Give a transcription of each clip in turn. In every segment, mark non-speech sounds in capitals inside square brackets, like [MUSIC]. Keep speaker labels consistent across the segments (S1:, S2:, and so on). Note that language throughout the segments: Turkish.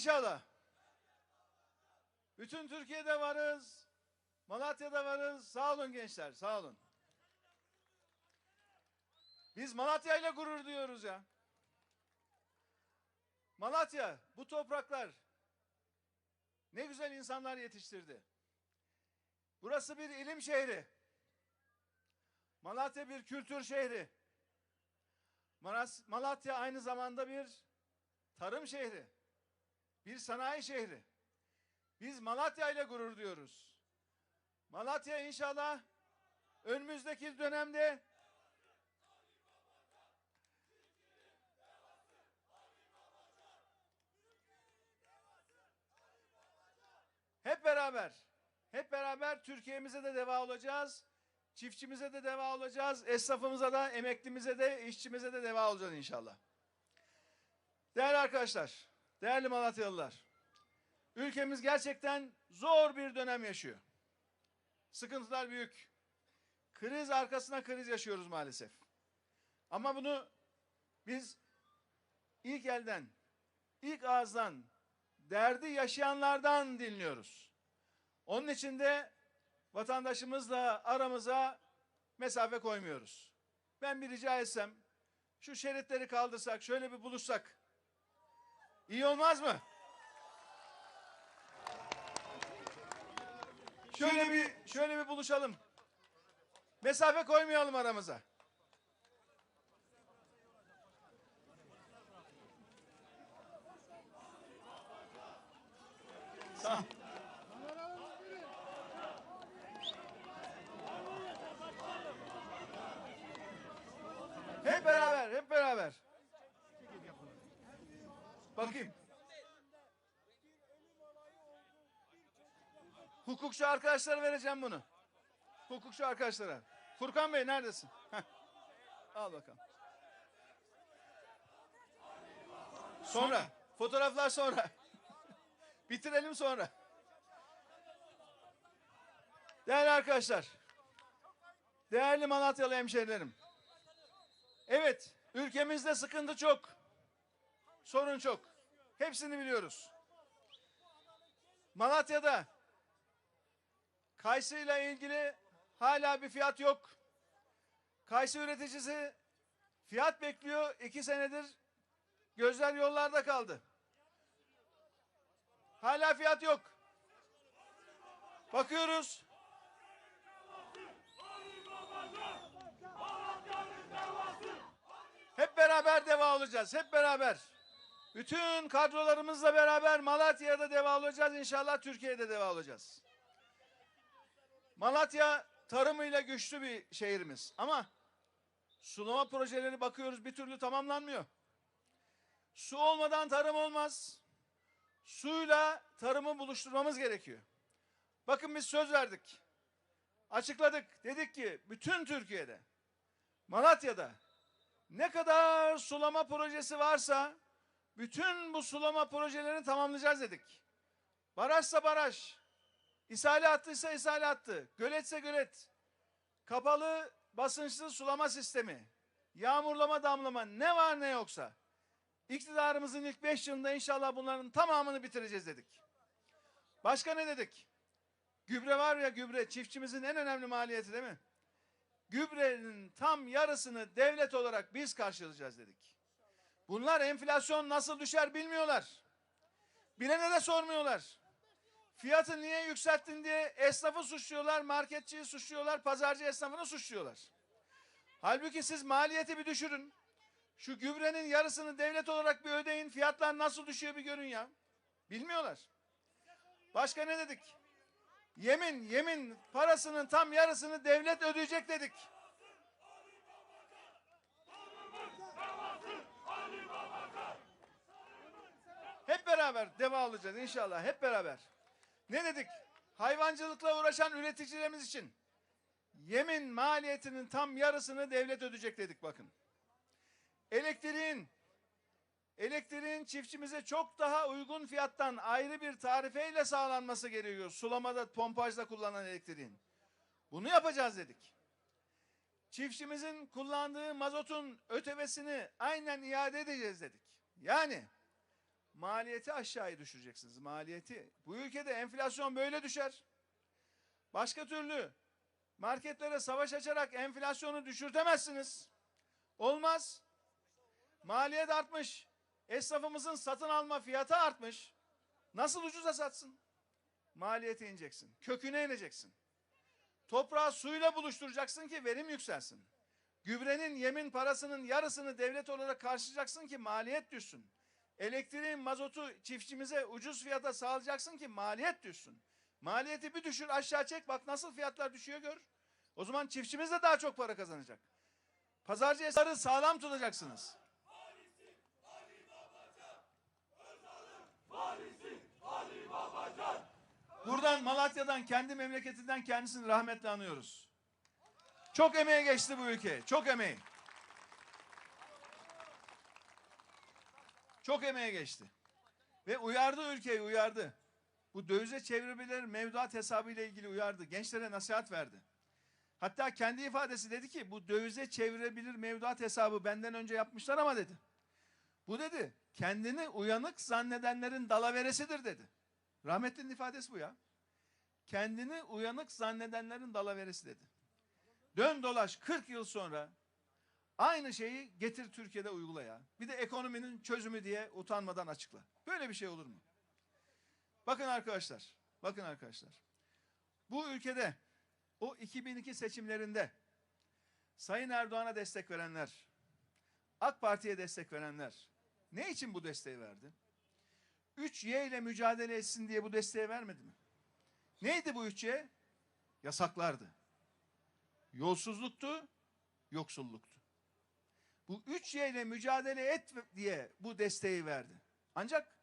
S1: İnşallah. Bütün Türkiye'de varız. Malatya'da varız. Sağ olun gençler, sağ olun. Biz Malatya ile gurur duyuyoruz ya. Malatya, bu topraklar ne güzel insanlar yetiştirdi. Burası bir ilim şehri. Malatya bir kültür şehri. Malatya aynı zamanda bir tarım şehri. Bir sanayi şehri. Biz Malatya ile gurur duyuyoruz. Malatya inşallah önümüzdeki dönemde hep beraber hep beraber Türkiye'mize de deva olacağız. Çiftçimize de deva olacağız. Esnafımıza da, emeklimize de, işçimize de deva olacağız inşallah. Değerli arkadaşlar, değerli Malatyalılar. Ülkemiz gerçekten zor bir dönem yaşıyor. Sıkıntılar büyük. Kriz arkasına kriz yaşıyoruz maalesef. Ama bunu biz ilk elden, ilk ağızdan, derdi yaşayanlardan dinliyoruz. Onun için de vatandaşımızla aramıza mesafe koymuyoruz. Ben bir rica etsem, şu şeritleri kaldırsak, şöyle bir buluşsak, iyi olmaz mı? Şöyle bir şöyle bir buluşalım. Mesafe koymayalım aramıza. Sağ. Hep beraber, hep beraber. Bakayım. Hukukçu arkadaşlara vereceğim bunu. Hukukçu arkadaşlara. Furkan Bey neredesin? Heh. Al bakalım. Sonra. Fotoğraflar sonra. [LAUGHS] Bitirelim sonra. Değerli arkadaşlar. Değerli Malatyalı hemşehrilerim. Evet, ülkemizde sıkıntı çok. Sorun çok. Hepsini biliyoruz. Malatya'da Kayısı ile ilgili hala bir fiyat yok. Kayısı üreticisi fiyat bekliyor. iki senedir gözler yollarda kaldı. Hala fiyat yok. Bakıyoruz. Hep beraber deva olacağız. Hep beraber. Bütün kadrolarımızla beraber Malatya'da deva olacağız. İnşallah Türkiye'de deva olacağız. Malatya tarımıyla güçlü bir şehrimiz ama sulama projeleri bakıyoruz bir türlü tamamlanmıyor. Su olmadan tarım olmaz. Suyla tarımı buluşturmamız gerekiyor. Bakın biz söz verdik. Açıkladık. Dedik ki bütün Türkiye'de Malatya'da ne kadar sulama projesi varsa bütün bu sulama projelerini tamamlayacağız dedik. Barajsa baraj, İshali attıysa ishali attı. Göletse gölet. Kapalı basınçlı sulama sistemi. Yağmurlama damlama ne var ne yoksa. İktidarımızın ilk beş yılında inşallah bunların tamamını bitireceğiz dedik. Başka ne dedik? Gübre var ya gübre çiftçimizin en önemli maliyeti değil mi? Gübrenin tam yarısını devlet olarak biz karşılayacağız dedik. Bunlar enflasyon nasıl düşer bilmiyorlar. Bilene de sormuyorlar. Fiyatı niye yükselttin diye esnafı suçluyorlar, marketçiyi suçluyorlar, pazarcı esnafını suçluyorlar. Halbuki siz maliyeti bir düşürün. Şu gübrenin yarısını devlet olarak bir ödeyin. Fiyatlar nasıl düşüyor bir görün ya. Bilmiyorlar. Başka ne dedik? Yemin, yemin parasının tam yarısını devlet ödeyecek dedik. Hep beraber deva alacağız inşallah. Hep beraber. Ne dedik? Hayvancılıkla uğraşan üreticilerimiz için yemin maliyetinin tam yarısını devlet ödeyecek dedik bakın. Elektriğin elektriğin çiftçimize çok daha uygun fiyattan ayrı bir tarifeyle sağlanması gerekiyor. Sulamada, pompajda kullanılan elektriğin. Bunu yapacağız dedik. Çiftçimizin kullandığı mazotun ötevesini aynen iade edeceğiz dedik. Yani maliyeti aşağıya düşüreceksiniz. Maliyeti. Bu ülkede enflasyon böyle düşer. Başka türlü marketlere savaş açarak enflasyonu düşürtemezsiniz. Olmaz. Maliyet artmış. Esnafımızın satın alma fiyatı artmış. Nasıl ucuza satsın? Maliyete ineceksin. Köküne ineceksin. Toprağı suyla buluşturacaksın ki verim yükselsin. Gübrenin, yemin parasının yarısını devlet olarak karşılayacaksın ki maliyet düşsün. Elektriğin, mazotu çiftçimize ucuz fiyata sağlayacaksın ki maliyet düşsün. Maliyeti bir düşür aşağı çek bak nasıl fiyatlar düşüyor gör. O zaman çiftçimiz de daha çok para kazanacak. Pazarcı esnafları sağlam tutacaksınız. Buradan Malatya'dan kendi memleketinden kendisini rahmetle anıyoruz. Çok emeğe geçti bu ülke. Çok emeği. Çok emeğe geçti. Ve uyardı ülkeyi uyardı. Bu dövize çevirmeler mevduat hesabı ile ilgili uyardı. Gençlere nasihat verdi. Hatta kendi ifadesi dedi ki bu dövize çevirebilir mevduat hesabı benden önce yapmışlar ama dedi. Bu dedi kendini uyanık zannedenlerin dalaveresidir dedi. Rahmetlinin ifadesi bu ya. Kendini uyanık zannedenlerin dalaveresi dedi. Dön dolaş 40 yıl sonra aynı şeyi getir Türkiye'de uygula ya. Bir de ekonominin çözümü diye utanmadan açıkla. Böyle bir şey olur mu? Bakın arkadaşlar, bakın arkadaşlar. Bu ülkede o 2002 seçimlerinde Sayın Erdoğan'a destek verenler, AK Parti'ye destek verenler ne için bu desteği verdi? 3Y ile mücadele etsin diye bu desteği vermedi mi? Neydi bu 3Y? Yasaklardı. Yolsuzluktu, yoksulluktu. Bu 3Y ile mücadele et diye bu desteği verdi. Ancak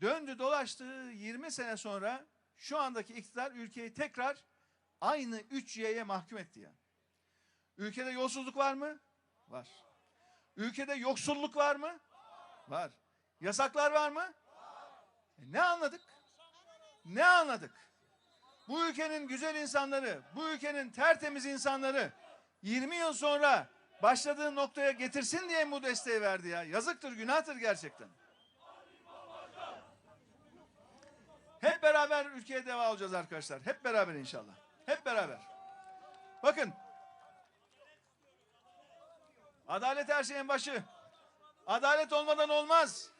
S1: döndü dolaştı 20 sene sonra şu andaki iktidar ülkeyi tekrar aynı 3Y'ye mahkum etti ya. Ülkede yolsuzluk var mı? Var. Ülkede yoksulluk var mı? Var. Yasaklar var mı? E ne anladık? Ne anladık? Bu ülkenin güzel insanları, bu ülkenin tertemiz insanları 20 yıl sonra başladığı noktaya getirsin diye bu desteği verdi ya? Yazıktır, günahtır gerçekten. Hep beraber ülkeye deva olacağız arkadaşlar. Hep beraber inşallah. Hep beraber. Bakın. Adalet her şeyin başı. Adalet olmadan olmaz.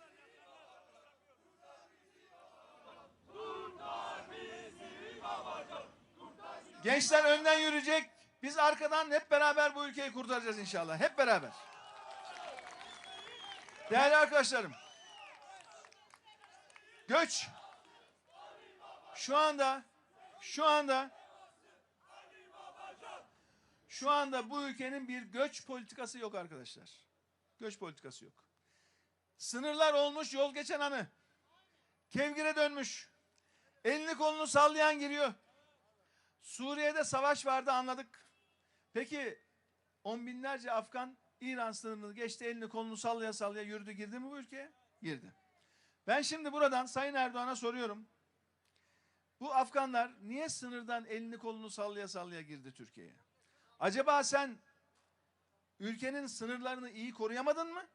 S1: Gençler önden yürüyecek. Biz arkadan hep beraber bu ülkeyi kurtaracağız inşallah. Hep beraber. Değerli arkadaşlarım. Göç. Şu anda şu anda şu anda bu ülkenin bir göç politikası yok arkadaşlar. Göç politikası yok. Sınırlar olmuş yol geçen anı. Kevgire dönmüş. Elini kolunu sallayan giriyor. Suriye'de savaş vardı anladık. Peki on binlerce Afgan İran sınırını geçti elini kolunu sallaya sallaya yürüdü girdi mi bu ülkeye? Girdi. Ben şimdi buradan Sayın Erdoğan'a soruyorum. Bu Afganlar niye sınırdan elini kolunu sallaya sallaya girdi Türkiye'ye? Acaba sen ülkenin sınırlarını iyi koruyamadın mı?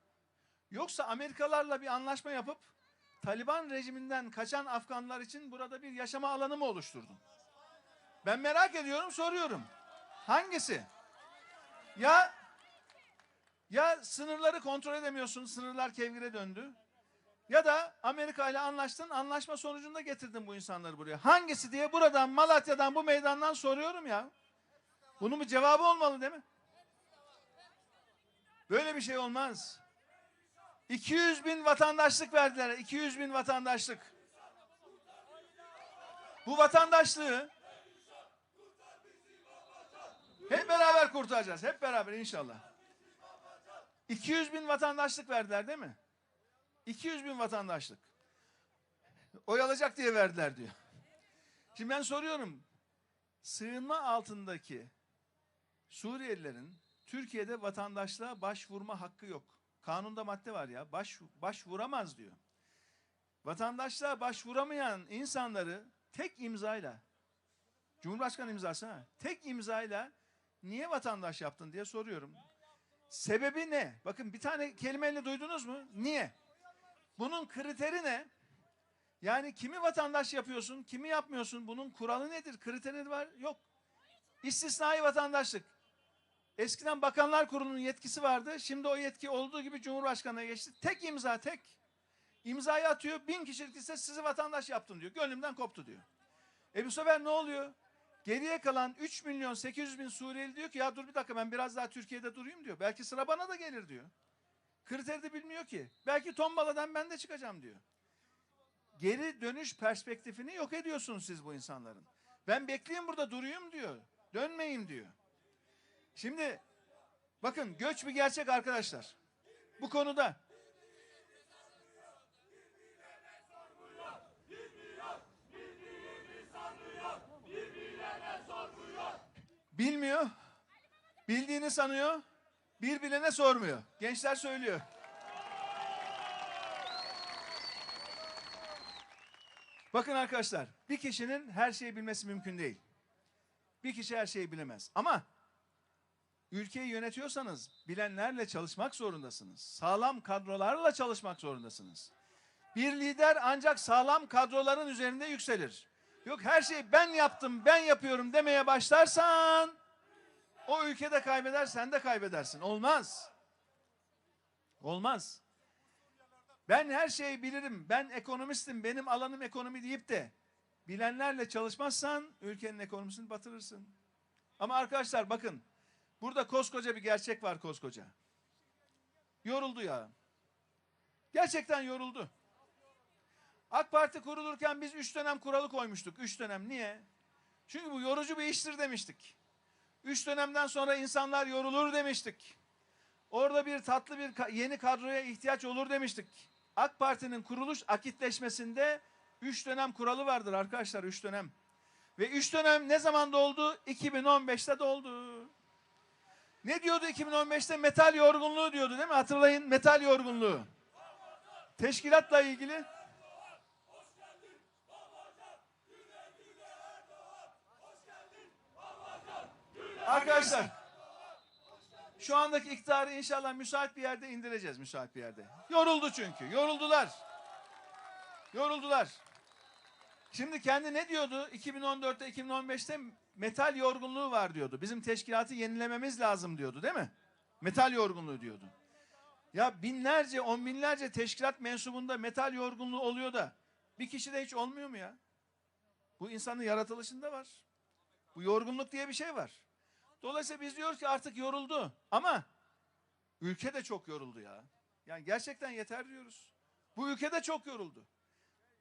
S1: Yoksa Amerikalarla bir anlaşma yapıp Taliban rejiminden kaçan Afganlar için burada bir yaşama alanı mı oluşturdun? Ben merak ediyorum, soruyorum. Hangisi? Ya ya sınırları kontrol edemiyorsun, sınırlar kevgire döndü. Ya da Amerika ile anlaştın, anlaşma sonucunda getirdin bu insanları buraya. Hangisi diye buradan Malatya'dan bu meydandan soruyorum ya. Bunun bir cevabı olmalı değil mi? Böyle bir şey olmaz. 200 bin vatandaşlık verdiler. 200 bin vatandaşlık. Bu vatandaşlığı hep beraber kurtaracağız. Hep beraber inşallah. 200 bin vatandaşlık verdiler değil mi? 200 bin vatandaşlık. Oy alacak diye verdiler diyor. Şimdi ben soruyorum. Sığınma altındaki Suriyelilerin Türkiye'de vatandaşlığa başvurma hakkı yok. Kanunda madde var ya. Baş, başvuramaz diyor. Vatandaşlığa başvuramayan insanları tek imzayla Cumhurbaşkanı imzası ha. Tek imzayla niye vatandaş yaptın diye soruyorum. Sebebi ne? Bakın bir tane kelimeyle duydunuz mu? Niye? Bunun kriteri ne? Yani kimi vatandaş yapıyorsun, kimi yapmıyorsun? Bunun kuralı nedir? Kriteri var? Yok. İstisnai vatandaşlık. Eskiden Bakanlar Kurulu'nun yetkisi vardı. Şimdi o yetki olduğu gibi Cumhurbaşkanı'na geçti. Tek imza, tek. İmzayı atıyor. Bin kişilik ise sizi vatandaş yaptım diyor. Gönlümden koptu diyor. E bu sefer ne oluyor? Geriye kalan 3 milyon 800 bin Suriyeli diyor ki ya dur bir dakika ben biraz daha Türkiye'de durayım diyor. Belki sıra bana da gelir diyor. Kriteri de bilmiyor ki. Belki tombaladan ben de çıkacağım diyor. Geri dönüş perspektifini yok ediyorsunuz siz bu insanların. Ben bekleyeyim burada durayım diyor. Dönmeyin diyor. Şimdi bakın göç bir gerçek arkadaşlar. Bu konuda bilmiyor. Bildiğini sanıyor. Birbirine sormuyor. Gençler söylüyor. Bakın arkadaşlar, bir kişinin her şeyi bilmesi mümkün değil. Bir kişi her şeyi bilemez. Ama ülkeyi yönetiyorsanız bilenlerle çalışmak zorundasınız. Sağlam kadrolarla çalışmak zorundasınız. Bir lider ancak sağlam kadroların üzerinde yükselir. Yok her şeyi ben yaptım, ben yapıyorum demeye başlarsan o ülkede kaybeder, sen de kaybedersin. Olmaz. Olmaz. Ben her şeyi bilirim, ben ekonomistim, benim alanım ekonomi deyip de bilenlerle çalışmazsan ülkenin ekonomisini batırırsın. Ama arkadaşlar bakın, burada koskoca bir gerçek var koskoca. Yoruldu ya. Gerçekten yoruldu. AK Parti kurulurken biz üç dönem kuralı koymuştuk. Üç dönem. Niye? Çünkü bu yorucu bir iştir demiştik. Üç dönemden sonra insanlar yorulur demiştik. Orada bir tatlı bir yeni kadroya ihtiyaç olur demiştik. AK Parti'nin kuruluş akitleşmesinde üç dönem kuralı vardır arkadaşlar. Üç dönem. Ve üç dönem ne zaman doldu? 2015'te doldu. Ne diyordu 2015'te? Metal yorgunluğu diyordu değil mi? Hatırlayın metal yorgunluğu. Teşkilatla ilgili Arkadaşlar şu andaki iktidarı inşallah müsait bir yerde indireceğiz müsait bir yerde. Yoruldu çünkü. Yoruldular. Yoruldular. Şimdi kendi ne diyordu? 2014'te 2015'te metal yorgunluğu var diyordu. Bizim teşkilatı yenilememiz lazım diyordu değil mi? Metal yorgunluğu diyordu. Ya binlerce, on binlerce teşkilat mensubunda metal yorgunluğu oluyor da bir kişide hiç olmuyor mu ya? Bu insanın yaratılışında var. Bu yorgunluk diye bir şey var. Dolayısıyla biz diyoruz ki artık yoruldu. Ama ülke de çok yoruldu ya. Yani gerçekten yeter diyoruz. Bu ülke de çok yoruldu.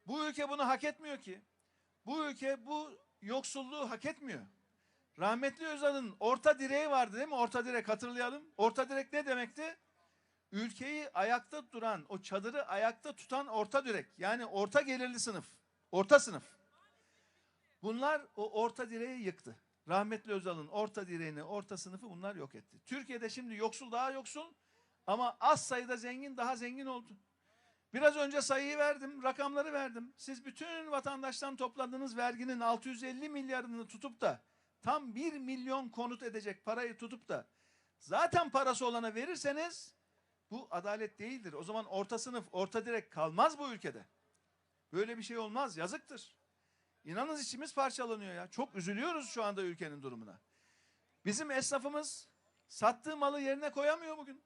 S1: Bu ülke bunu hak etmiyor ki. Bu ülke bu yoksulluğu hak etmiyor. Rahmetli Özal'ın orta direği vardı değil mi? Orta direk hatırlayalım. Orta direk ne demekti? Ülkeyi ayakta duran, o çadırı ayakta tutan orta direk. Yani orta gelirli sınıf. Orta sınıf. Bunlar o orta direği yıktı. Rahmetli Özal'ın orta direğini, orta sınıfı bunlar yok etti. Türkiye'de şimdi yoksul daha yoksul ama az sayıda zengin daha zengin oldu. Biraz önce sayıyı verdim, rakamları verdim. Siz bütün vatandaştan topladığınız verginin 650 milyarını tutup da tam 1 milyon konut edecek parayı tutup da zaten parası olana verirseniz bu adalet değildir. O zaman orta sınıf, orta direk kalmaz bu ülkede. Böyle bir şey olmaz, yazıktır. İnanın içimiz parçalanıyor ya. Çok üzülüyoruz şu anda ülkenin durumuna. Bizim esnafımız sattığı malı yerine koyamıyor bugün.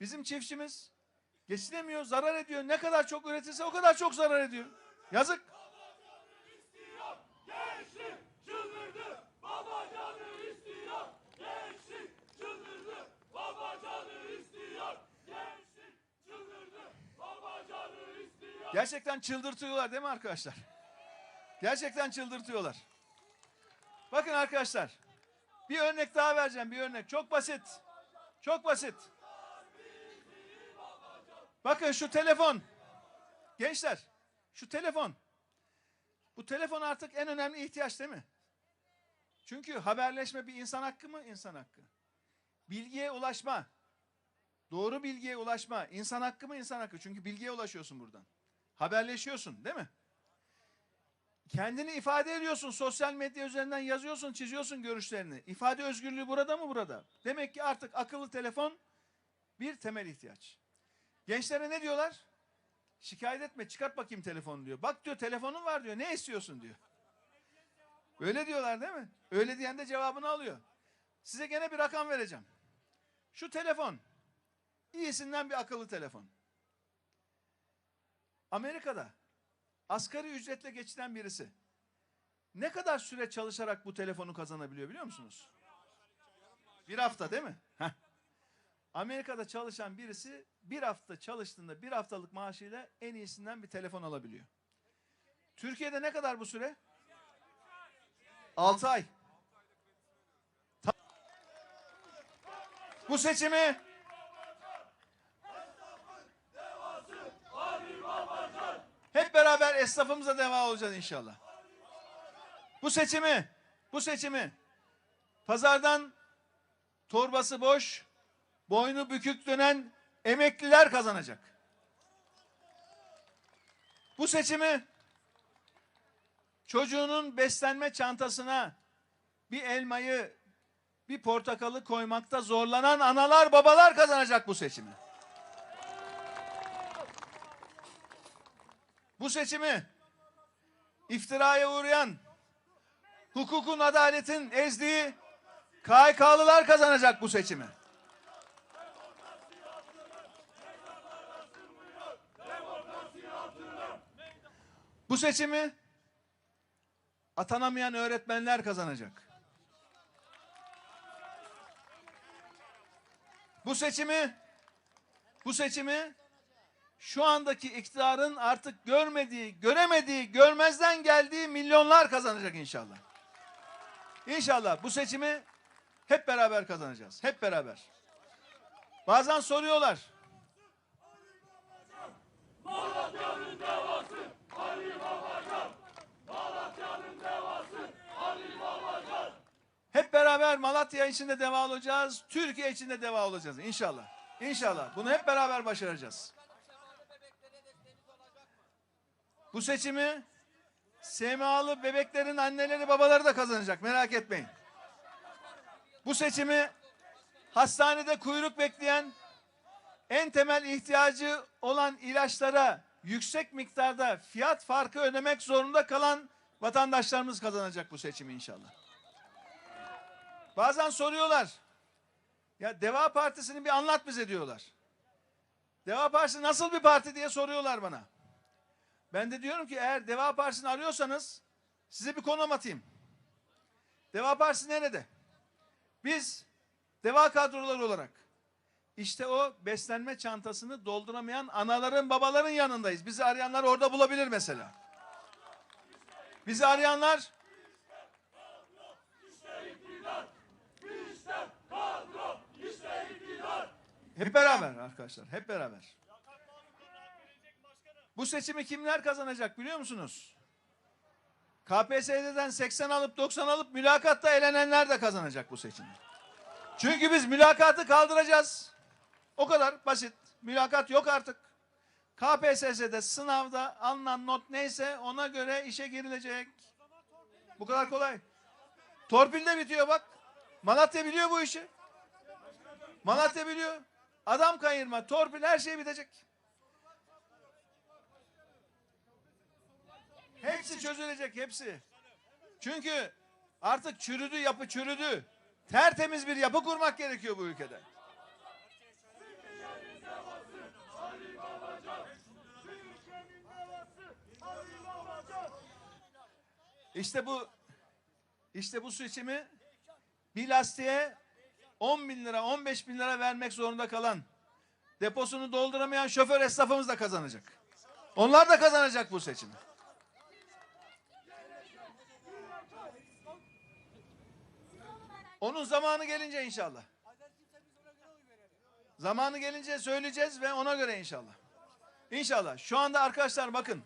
S1: Bizim çiftçimiz geçinemiyor, zarar ediyor. Ne kadar çok üretilse o kadar çok zarar ediyor. Yazık. Gerçekten çıldırtıyorlar değil mi arkadaşlar? Gerçekten çıldırtıyorlar. Bakın arkadaşlar. Bir örnek daha vereceğim. Bir örnek. Çok basit. Çok basit. Bakın şu telefon. Gençler. Şu telefon. Bu telefon artık en önemli ihtiyaç değil mi? Çünkü haberleşme bir insan hakkı mı? İnsan hakkı. Bilgiye ulaşma. Doğru bilgiye ulaşma. insan hakkı mı? İnsan hakkı. Çünkü bilgiye ulaşıyorsun buradan. Haberleşiyorsun değil mi? Kendini ifade ediyorsun. Sosyal medya üzerinden yazıyorsun, çiziyorsun görüşlerini. İfade özgürlüğü burada mı burada? Demek ki artık akıllı telefon bir temel ihtiyaç. Gençlere ne diyorlar? Şikayet etme çıkart bakayım telefonu diyor. Bak diyor telefonun var diyor. Ne istiyorsun diyor. Öyle diyorlar değil mi? Öyle diyen de cevabını alıyor. Size gene bir rakam vereceğim. Şu telefon iyisinden bir akıllı telefon. Amerika'da asgari ücretle geçinen birisi ne kadar süre çalışarak bu telefonu kazanabiliyor biliyor musunuz? Bir hafta değil mi? Heh. Amerika'da çalışan birisi bir hafta çalıştığında bir haftalık maaşıyla en iyisinden bir telefon alabiliyor. Türkiye'de ne kadar bu süre? 6 ay. Bu seçimi hep beraber esnafımıza deva olacağız inşallah. Bu seçimi, bu seçimi pazardan torbası boş, boynu bükük dönen emekliler kazanacak. Bu seçimi çocuğunun beslenme çantasına bir elmayı, bir portakalı koymakta zorlanan analar babalar kazanacak bu seçimi. Bu seçimi iftiraya uğrayan, hukukun adaletin ezdiği KHK'lılar kazanacak bu seçimi. Bu seçimi atanamayan öğretmenler kazanacak. Bu seçimi bu seçimi şu andaki iktidarın artık görmediği, göremediği, görmezden geldiği milyonlar kazanacak inşallah. İnşallah bu seçimi hep beraber kazanacağız. Hep beraber. Bazen soruyorlar.
S2: Malatya'nın devası Ali Babacan. Malatya'nın devası Ali Babacan.
S1: Hep beraber Malatya için de deva olacağız. Türkiye için de deva olacağız inşallah. İnşallah. Bunu hep beraber başaracağız. Bu seçimi SMA'lı bebeklerin anneleri babaları da kazanacak. Merak etmeyin. Bu seçimi hastanede kuyruk bekleyen en temel ihtiyacı olan ilaçlara yüksek miktarda fiyat farkı ödemek zorunda kalan vatandaşlarımız kazanacak bu seçimi inşallah. Bazen soruyorlar. Ya Deva Partisi'ni bir anlat bize diyorlar. Deva Partisi nasıl bir parti diye soruyorlar bana. Ben de diyorum ki eğer Deva Partisi'ni arıyorsanız size bir konum atayım. Deva Partisi nerede? Biz Deva kadroları olarak işte o beslenme çantasını dolduramayan anaların babaların yanındayız. Bizi arayanlar orada bulabilir mesela. Bizi arayanlar. Hep beraber arkadaşlar, hep beraber. Bu seçimi kimler kazanacak biliyor musunuz? KPSS'den 80 alıp 90 alıp mülakatta elenenler de kazanacak bu seçimi. Çünkü biz mülakatı kaldıracağız. O kadar basit. Mülakat yok artık. KPSS'de sınavda alınan not neyse ona göre işe girilecek. Bu kadar kolay. Torpil de bitiyor bak. Malatya biliyor bu işi. Malatya biliyor. Adam kayırma, torpil her şey bitecek. Hepsi çözülecek hepsi. Çünkü artık çürüdü yapı çürüdü. Tertemiz bir yapı kurmak gerekiyor bu ülkede. İşte bu işte bu seçimi bir lastiğe 10 bin lira 15 bin lira vermek zorunda kalan deposunu dolduramayan şoför esnafımız da kazanacak. Onlar da kazanacak bu seçimi. Onun zamanı gelince inşallah. Zamanı gelince söyleyeceğiz ve ona göre inşallah. İnşallah. Şu anda arkadaşlar bakın.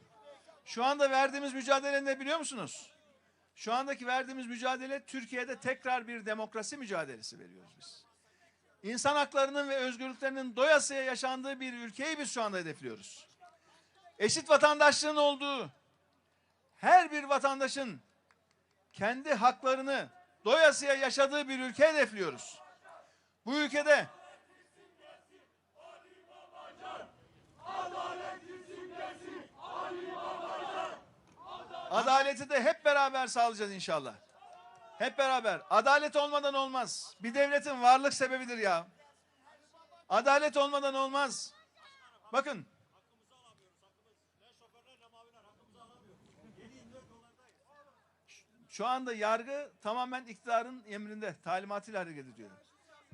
S1: Şu anda verdiğimiz mücadele ne biliyor musunuz? Şu andaki verdiğimiz mücadele Türkiye'de tekrar bir demokrasi mücadelesi veriyoruz biz. İnsan haklarının ve özgürlüklerinin doyasıya yaşandığı bir ülkeyi biz şu anda hedefliyoruz. Eşit vatandaşlığın olduğu, her bir vatandaşın kendi haklarını doyasıya yaşadığı bir ülke hedefliyoruz. Bu ülkede Adaleti de hep beraber sağlayacağız inşallah. Hep beraber. Adalet olmadan olmaz. Bir devletin varlık sebebidir ya. Adalet olmadan olmaz. Bakın Şu anda yargı tamamen iktidarın emrinde, talimatıyla hareket ediyor.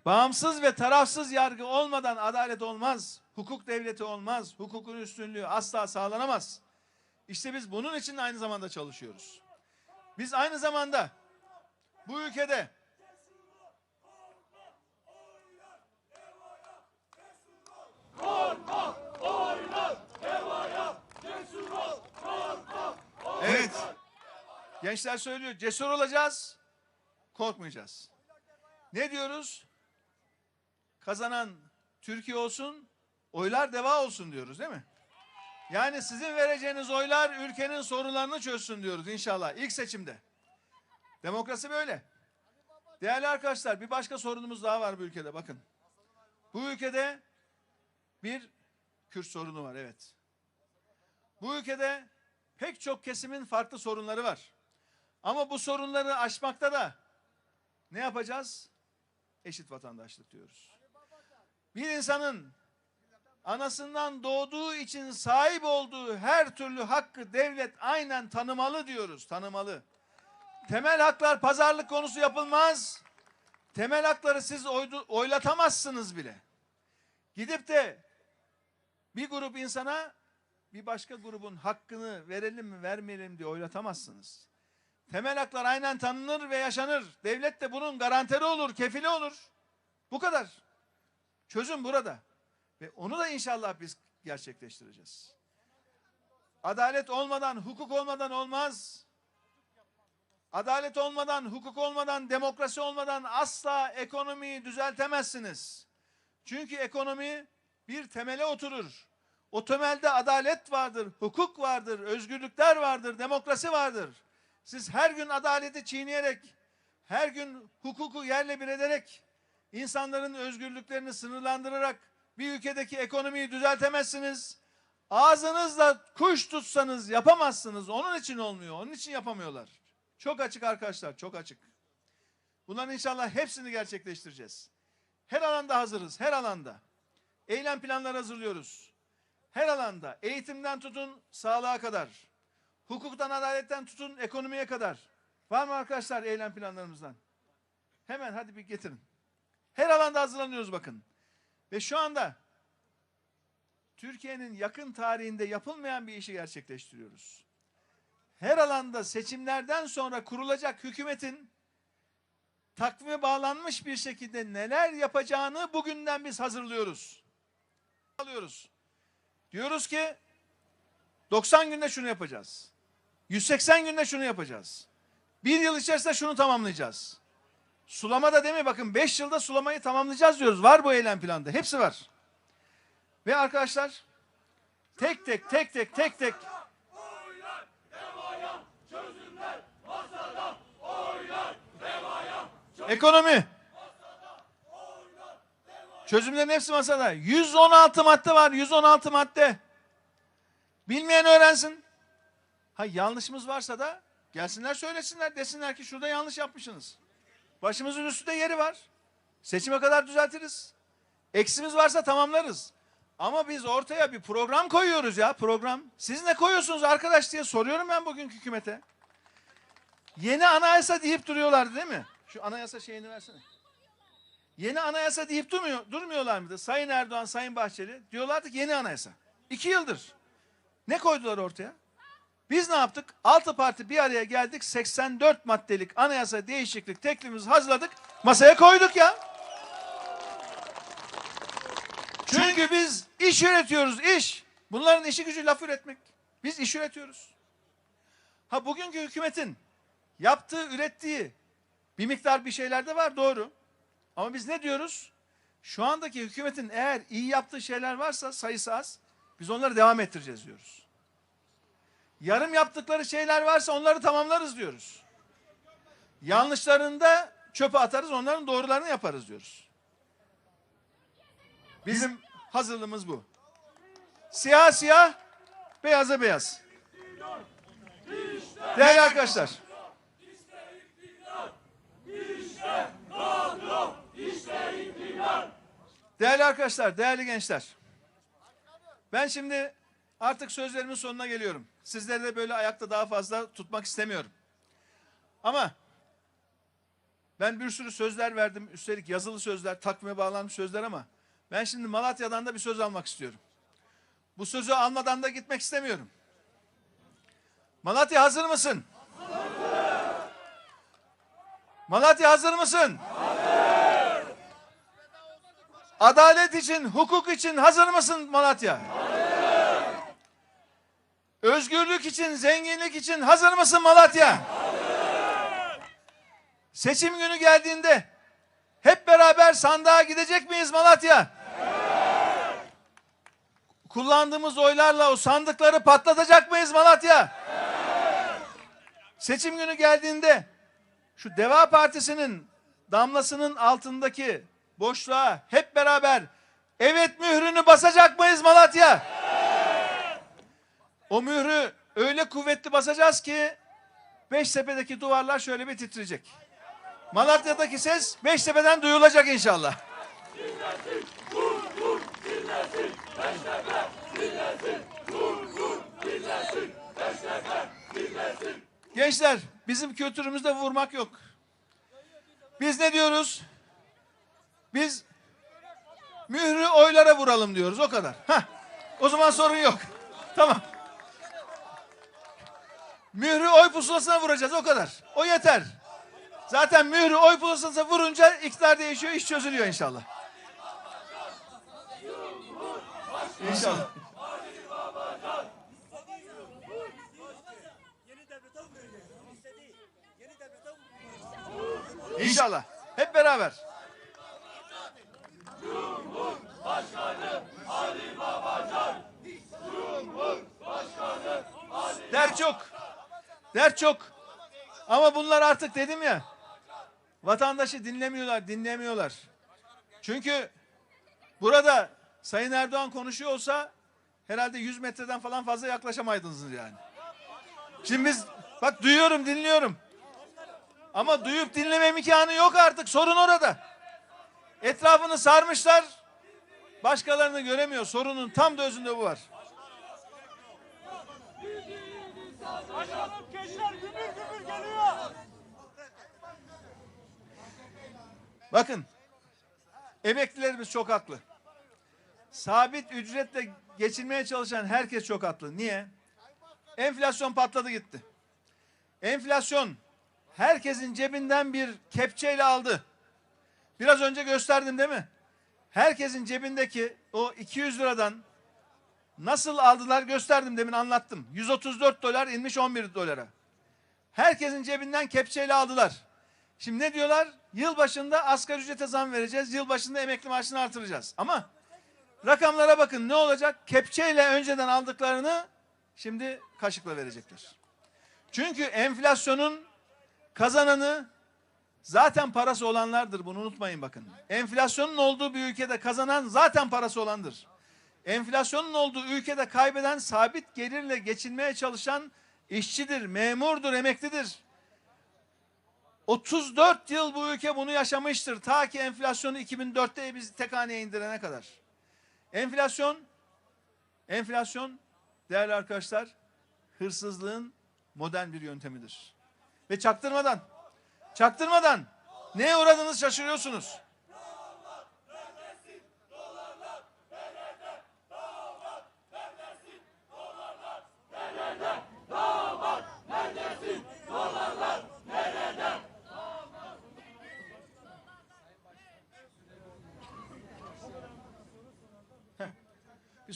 S1: Bağımsız ve tarafsız yargı olmadan adalet olmaz. Hukuk devleti olmaz. Hukukun üstünlüğü asla sağlanamaz. İşte biz bunun için aynı zamanda çalışıyoruz. Biz aynı zamanda bu ülkede Evet. Gençler söylüyor. Cesur olacağız. Korkmayacağız. Ne diyoruz? Kazanan Türkiye olsun, oylar deva olsun diyoruz değil mi? Yani sizin vereceğiniz oylar ülkenin sorunlarını çözsün diyoruz inşallah ilk seçimde. Demokrasi böyle. Değerli arkadaşlar bir başka sorunumuz daha var bu ülkede bakın. Bu ülkede bir Kürt sorunu var evet. Bu ülkede pek çok kesimin farklı sorunları var. Ama bu sorunları aşmakta da ne yapacağız? Eşit vatandaşlık diyoruz. Bir insanın anasından doğduğu için sahip olduğu her türlü hakkı devlet aynen tanımalı diyoruz, tanımalı. Temel haklar pazarlık konusu yapılmaz. Temel hakları siz oydu, oylatamazsınız bile. Gidip de bir grup insana bir başka grubun hakkını verelim mi vermeyelim diye oylatamazsınız. Temel haklar aynen tanınır ve yaşanır. Devlet de bunun garantörü olur, kefili olur. Bu kadar. Çözüm burada. Ve onu da inşallah biz gerçekleştireceğiz. Adalet olmadan, hukuk olmadan olmaz. Adalet olmadan, hukuk olmadan, demokrasi olmadan asla ekonomiyi düzeltemezsiniz. Çünkü ekonomi bir temele oturur. O temelde adalet vardır, hukuk vardır, özgürlükler vardır, demokrasi vardır. Siz her gün adaleti çiğneyerek, her gün hukuku yerle bir ederek, insanların özgürlüklerini sınırlandırarak bir ülkedeki ekonomiyi düzeltemezsiniz. Ağzınızla kuş tutsanız yapamazsınız. Onun için olmuyor. Onun için yapamıyorlar. Çok açık arkadaşlar, çok açık. Bunların inşallah hepsini gerçekleştireceğiz. Her alanda hazırız, her alanda. Eylem planları hazırlıyoruz. Her alanda, eğitimden tutun sağlığa kadar. Hukuktan, adaletten tutun ekonomiye kadar. Var mı arkadaşlar eylem planlarımızdan? Hemen hadi bir getirin. Her alanda hazırlanıyoruz bakın. Ve şu anda Türkiye'nin yakın tarihinde yapılmayan bir işi gerçekleştiriyoruz. Her alanda seçimlerden sonra kurulacak hükümetin takvime bağlanmış bir şekilde neler yapacağını bugünden biz hazırlıyoruz. Alıyoruz. Diyoruz ki 90 günde şunu yapacağız. 180 günde şunu yapacağız. Bir yıl içerisinde şunu tamamlayacağız. Sulama da mi? Bakın 5 yılda sulamayı tamamlayacağız diyoruz. Var bu eylem planda. Hepsi var. Ve arkadaşlar tek tek tek tek tek tek ekonomi çözümlerin hepsi masada. 116 madde var. 116 madde. Bilmeyen öğrensin. Ha yanlışımız varsa da gelsinler söylesinler. Desinler ki şurada yanlış yapmışsınız. Başımızın üstünde yeri var. Seçime kadar düzeltiriz. Eksimiz varsa tamamlarız. Ama biz ortaya bir program koyuyoruz ya program. Siz ne koyuyorsunuz arkadaş diye soruyorum ben bugünkü hükümete. Yeni anayasa deyip duruyorlardı değil mi? Şu anayasa şeyini versene. Yeni anayasa deyip durmuyor, durmuyorlar mıydı? Sayın Erdoğan, Sayın Bahçeli diyorlardı ki yeni anayasa. İki yıldır. Ne koydular ortaya? Biz ne yaptık? Altı parti bir araya geldik. 84 maddelik anayasa değişiklik teklifimizi hazırladık. Masaya koyduk ya. Çünkü biz iş üretiyoruz, iş. Bunların işi gücü laf üretmek. Biz iş üretiyoruz. Ha bugünkü hükümetin yaptığı, ürettiği bir miktar bir şeyler de var doğru. Ama biz ne diyoruz? Şu andaki hükümetin eğer iyi yaptığı şeyler varsa sayısı az. Biz onları devam ettireceğiz diyoruz. Yarım yaptıkları şeyler varsa onları tamamlarız diyoruz. Yanlışlarını da çöpe atarız, onların doğrularını yaparız diyoruz. Bizim hazırlığımız bu. Siyah siyah, beyaza beyaz. Değerli arkadaşlar. Değerli arkadaşlar, değerli gençler. Ben şimdi artık sözlerimin sonuna geliyorum. Sizleri de böyle ayakta daha fazla tutmak istemiyorum. Ama ben bir sürü sözler verdim. Üstelik yazılı sözler, takvime bağlanmış sözler ama ben şimdi Malatya'dan da bir söz almak istiyorum. Bu sözü almadan da gitmek istemiyorum. Malatya hazır mısın? Malatya hazır mısın? Adalet için, hukuk için hazır mısın Malatya? Özgürlük için, zenginlik için hazır mısın Malatya? Seçim günü geldiğinde hep beraber sandığa gidecek miyiz Malatya? Kullandığımız oylarla o sandıkları patlatacak mıyız Malatya? Seçim günü geldiğinde şu Deva Partisi'nin damlasının altındaki boşluğa hep beraber evet mührünü basacak mıyız Malatya? O mührü öyle kuvvetli basacağız ki Beştepe'deki duvarlar şöyle bir titreyecek. Malatya'daki ses Beştepe'den duyulacak inşallah. Gençler bizim kültürümüzde vurmak yok. Biz ne diyoruz? Biz mührü oylara vuralım diyoruz o kadar. Hah, o zaman sorun yok. Tamam. Mührü oy pusulasına vuracağız o kadar. O yeter. Zaten mührü oy pusulasına vurunca iktidar değişiyor, iş çözülüyor inşallah. İnşallah. İnşallah. Hep beraber. Dert çok. Dert çok. Ama bunlar artık dedim ya vatandaşı dinlemiyorlar, dinlemiyorlar. Çünkü burada Sayın Erdoğan konuşuyor olsa herhalde 100 metreden falan fazla yaklaşamaydınız yani. Şimdi biz bak duyuyorum, dinliyorum. Ama duyup dinleme imkanı yok artık. Sorun orada. Etrafını sarmışlar. Başkalarını göremiyor. Sorunun tam da özünde bu var.
S2: Başkanım
S1: Bakın. Emeklilerimiz çok haklı. Sabit ücretle geçinmeye çalışan herkes çok haklı. Niye? Enflasyon patladı gitti. Enflasyon herkesin cebinden bir kepçeyle aldı. Biraz önce gösterdim değil mi? Herkesin cebindeki o 200 liradan nasıl aldılar gösterdim demin anlattım. 134 dolar inmiş 11 dolara. Herkesin cebinden kepçeyle aldılar. Şimdi ne diyorlar? Yılbaşında asgari ücrete zam vereceğiz. Yılbaşında emekli maaşını artıracağız. Ama rakamlara bakın ne olacak? Kepçeyle önceden aldıklarını şimdi kaşıkla verecekler. Çünkü enflasyonun kazananı zaten parası olanlardır. Bunu unutmayın bakın. Enflasyonun olduğu bir ülkede kazanan zaten parası olandır. Enflasyonun olduğu ülkede kaybeden sabit gelirle geçinmeye çalışan işçidir, memurdur, emeklidir. 34 yıl bu ülke bunu yaşamıştır. Ta ki enflasyonu 2004'te bizi tek haneye indirene kadar. Enflasyon, enflasyon değerli arkadaşlar hırsızlığın modern bir yöntemidir. Ve çaktırmadan, çaktırmadan neye uğradığınızı şaşırıyorsunuz.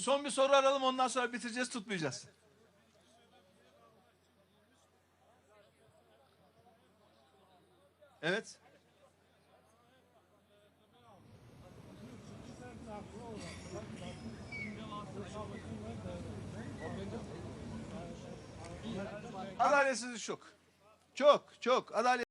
S1: Son bir soru aralım ondan sonra bitireceğiz tutmayacağız. Evet. Adaletsizlik çok. Çok çok adalet